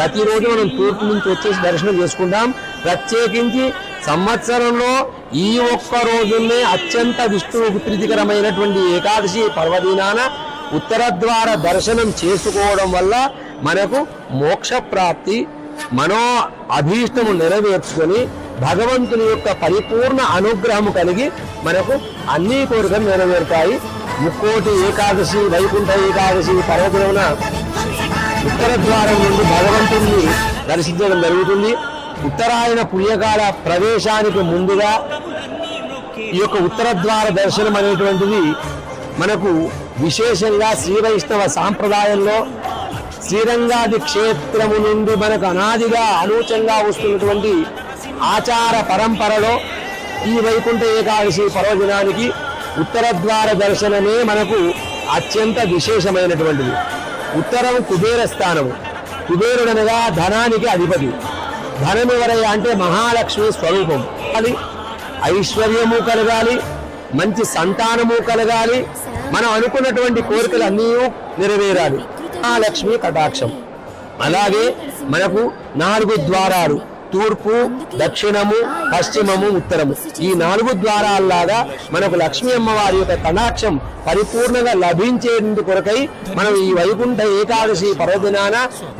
ప్రతిరోజు మనం తూర్పు నుంచి వచ్చేసి దర్శనం చేసుకుంటాం. ప్రత్యేకించి సంవత్సరంలో ఈ ఒక్క రోజునే అత్యంత విష్ణువు ప్రీతికరమైనటువంటి ఏకాదశి పర్వదినాన ఉత్తర ద్వార దర్శనం చేసుకోవడం వల్ల మనకు మోక్ష ప్రాప్తి మనో అభీష్టము నెరవేర్చుకొని భగవంతుని యొక్క పరిపూర్ణ అనుగ్రహము కలిగి మనకు అన్ని కోరికలు నెరవేరుతాయి. ముక్కోటి ఏకాదశి వైకుంఠ ఏకాదశి పర్వదినమున ఉత్తర ద్వారం నుండి భగవంతుణ్ణి దర్శించడం జరుగుతుంది. ఉత్తరాయణ పుణ్యకాల ప్రవేశానికి ముందుగా ఈ యొక్క ఉత్తర ద్వార దర్శనం అనేటువంటిది మనకు విశేషంగా శ్రీ వైష్ణవ సాంప్రదాయంలో శ్రీరంగాది క్షేత్రము నుండి మనకు అనాదిగా అనూచంగా వస్తున్నటువంటి ఆచార పరంపరలో ఈ వైకుంఠ ఏకాదశి పర్వదినానికి ఉత్తర ద్వార దర్శనమే మనకు అత్యంత విశేషమైనటువంటిది. ఉత్తరం కుబేర స్థానము. కుబేరుడనగా ధనానికి అధిపతి. ధనం అంటే మహాలక్ష్మి స్వరూపం. అది ఐశ్వర్యము కలగాలి మంచి సంతానము కలగాలి మనం అనుకున్నటువంటి కోరికలు అన్నీ నెరవేరాలి. మహాలక్ష్మి కటాక్షం. అలాగే మనకు నాలుగు ద్వారాలు. తూర్పు దక్షిణము పశ్చిమము ఉత్తరము. ఈ నాలుగు ద్వారాల్లాగా మనకు లక్ష్మీ అమ్మవారి యొక్క కటాక్షం పరిపూర్ణంగా లభించేందుకు కొరకై మనం ఈ వైకుంఠ ఏకాదశి పర్వదినాన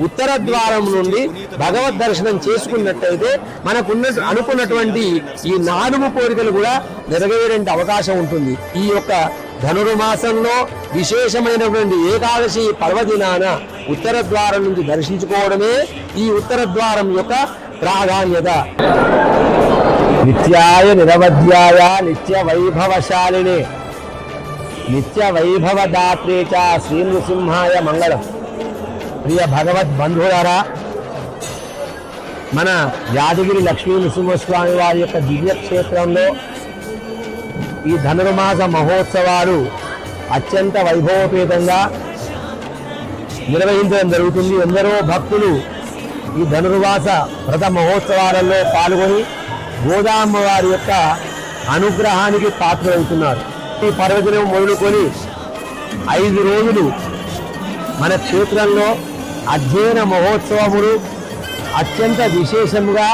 ఉత్తర ద్వారం నుండి భగవద్ దర్శనం చేసుకున్నట్టయితే మనకున్న అనుకున్నటువంటి ఈ నాలుగు కోరికలు కూడా నెరవేరే అవకాశం ఉంటుంది. ఈ యొక్క ధనుర్మాసంలో విశేషమైనటువంటి ఏకాదశి పర్వదినాన ఉత్తర ద్వారం నుంచి దర్శించుకోవడమే ఈ ఉత్తర ద్వారం యొక్క ప్రాధాన్యత నిత్యాయ నిరవధ్యాయ నిత్య వైభవశాలిని నిత్య వైభవదాత్రే చ శ్రీ నృసింహాయ మంగళం. ప్రియ భగవద్ బంధువులారా మన యాదగిరి లక్ష్మీ నృసింహస్వామి వారి యొక్క దివ్యక్షేత్రంలో ఈ ధనుర్మాస మహోత్సవాలు అత్యంత వైభవపేతంగా నిర్వహించడం జరుగుతుంది. ఎందరో భక్తులు ఈ ధనుర్వాస వ్రత మహోత్సవాలలో పాల్గొని గోదామ్మ వారి యొక్క అనుగ్రహానికి పాత్రవుతున్నారు. ఈ పర్వదినం మొదలుకొని ఐదు రోజులు మన క్షేత్రంలో అధ్యయన మహోత్సవములు అత్యంత విశేషముగా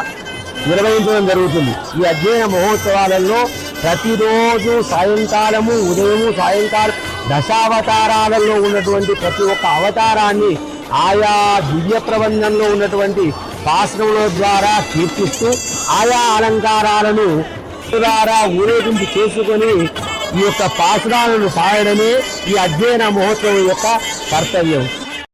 నిర్వహించడం జరుగుతుంది. ఈ అధ్యయన మహోత్సవాలలో ప్రతిరోజు సాయంకాలము ఉదయము సాయంకాలం దశావతారాలలో ఉన్నటువంటి ప్రతి ఒక్క అవతారాన్ని ఆయా దివ్య ప్రబంధంలో ఉన్నటువంటి శాస్త్రముల ద్వారా కీర్తిస్తూ ఆయా అలంకారాలను ద్వారా ఊరేగింపు చేసుకొని ఈ యొక్క పాసురాలను పాడడమే ఈ అధ్యయన మహోత్సవం యొక్క కర్తవ్యం.